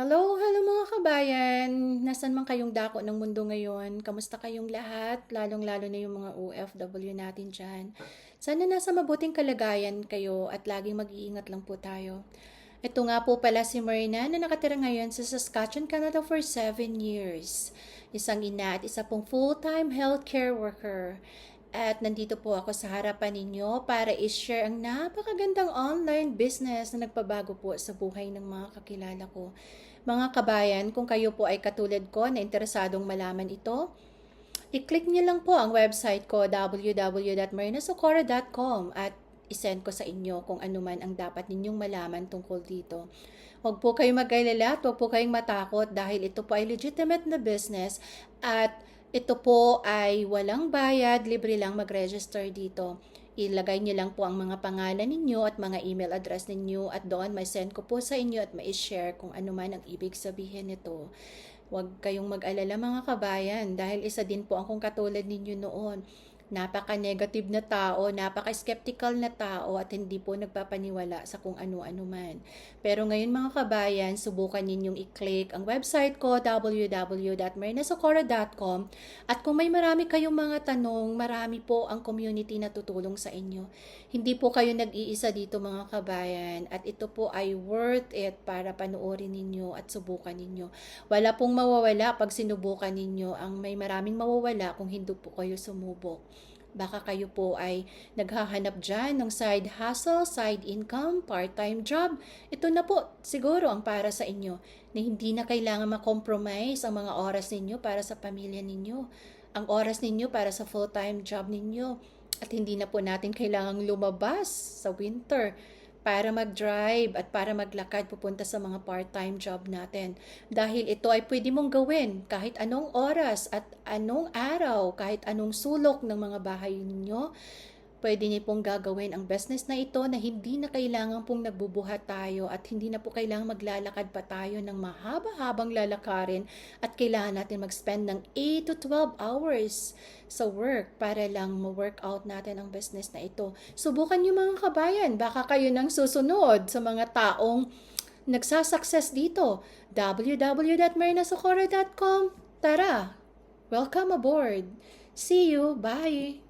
Hello, hello mga kabayan! Nasaan man kayong dako ng mundo ngayon? Kamusta kayong lahat? Lalong-lalo na yung mga OFW natin dyan. Sana nasa mabuting kalagayan kayo at laging mag-iingat lang po tayo. Ito nga po pala si Marina na nakatira ngayon sa Saskatchewan, Canada for 7 years. Isang ina at isa pong full-time healthcare worker. At nandito po ako sa harapan ninyo para i-share ang napakagandang online business na nagpabago po sa buhay ng mga kakilala ko. Mga kabayan, kung kayo po ay katulad ko na interesadong malaman ito, i-click niyo lang po ang website ko www.marinasocora.com at isend ko sa inyo kung ano man ang dapat ninyong malaman tungkol dito. Huwag po kayong mag-alala at huwag po kayong matakot dahil ito po ay legitimate na business at ito po ay walang bayad, libre lang mag-register dito. Ilagay niyo lang po ang mga pangalan ninyo at mga email address ninyo at doon may send ko po sa inyo at may share kung ano man ang ibig sabihin nito. Huwag kayong mag-alala mga kabayan dahil isa din po akong katulad ninyo noon napaka-negative na tao, napaka-skeptical na tao at hindi po nagpapaniwala sa kung ano-ano man. Pero ngayon mga kabayan, subukan ninyong i-click ang website ko www.marinasocora.com at kung may marami kayong mga tanong, marami po ang community na tutulong sa inyo. Hindi po kayo nag-iisa dito mga kabayan at ito po ay worth it para panoorin ninyo at subukan ninyo. Wala pong mawawala pag sinubukan ninyo ang may maraming mawawala kung hindi po kayo sumubok. Baka kayo po ay naghahanap dyan ng side hustle, side income, part-time job. Ito na po siguro ang para sa inyo na hindi na kailangan makompromise ang mga oras ninyo para sa pamilya ninyo. Ang oras ninyo para sa full-time job ninyo. At hindi na po natin kailangang lumabas sa winter para mag-drive at para maglakad pupunta sa mga part-time job natin. Dahil ito ay pwede mong gawin kahit anong oras at anong araw, kahit anong sulok ng mga bahay ninyo. Pwede niyo pong gagawin ang business na ito na hindi na kailangan pong nagbubuhat tayo at hindi na po kailangan maglalakad pa tayo ng mahaba-habang lalakarin at kailangan natin mag-spend ng 8 to 12 hours sa work para lang ma-workout natin ang business na ito. Subukan niyo mga kabayan, baka kayo nang susunod sa mga taong nagsasucess dito. www.marinasocora.com Tara, welcome aboard. See you. Bye.